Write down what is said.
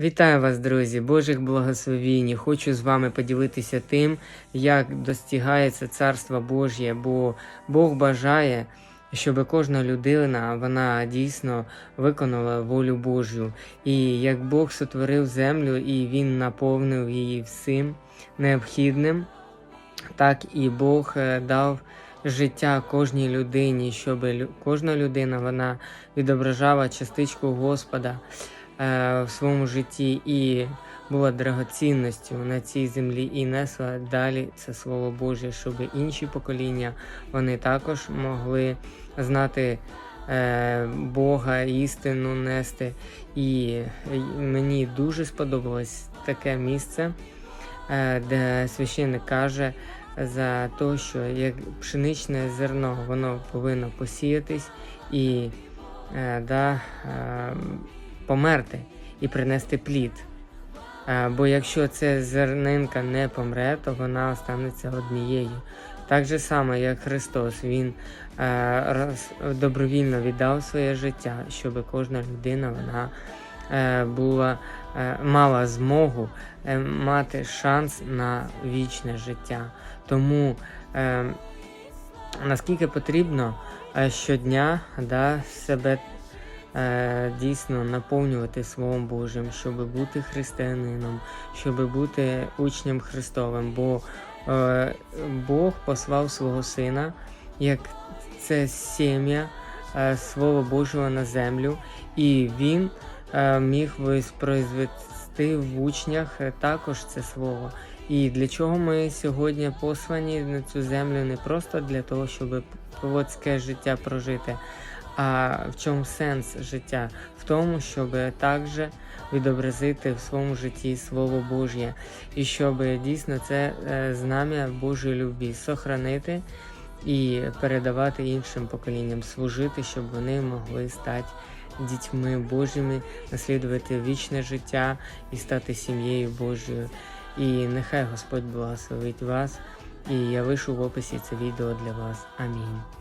Вітаю вас, друзі! Божих благословінь! Хочу з вами поділитися тим, як достигається Царство Божє, бо Бог бажає, щоб кожна людина вона дійсно виконала волю Божю. І як Бог сотворив землю і Він наповнив її всім необхідним, так і Бог е, дав життя кожній людині, щоб кожна людина вона відображала частичку Господа в своєму житті і була драгоцінністю на цій землі і несла далі це слово Боже, щоб інші покоління вони також могли знати е, Бога, істину нести. І мені дуже сподобалось таке місце, е, де священник каже за те, що як пшеничне зерно воно повинно посіятись і е, да, е, померти і принести плід. Бо якщо ця зернинка не помре, то вона останеться однією. Так же само, як Христос, Він е, добровільно віддав своє життя, щоб кожна людина вона е, була, е, мала змогу мати шанс на вічне життя. Тому наскільки потрібно щодня да, себе дійсно наповнювати Словом Божим, щоб бути християнином, щоб бути учнем Христовим. Бо е, Бог послав свого Сина, як це сім'я е, Слова Божого на землю, і Він е, міг воспроизвести в учнях е, також це слово. І для чого ми сьогодні послані на цю землю не просто для того, щоб плотське життя прожити, а в чому сенс життя? В тому, щоб також відобразити в своєму житті Слово Божє, і щоб дійсно це е, знам'я Божої любві сохранити і передавати іншим поколінням, служити, щоб вони могли стати дітьми Божими, наслідувати вічне життя і стати сім'єю Божою. І нехай Господь благословить вас. І я вийшов в описі це відео для вас. Амінь.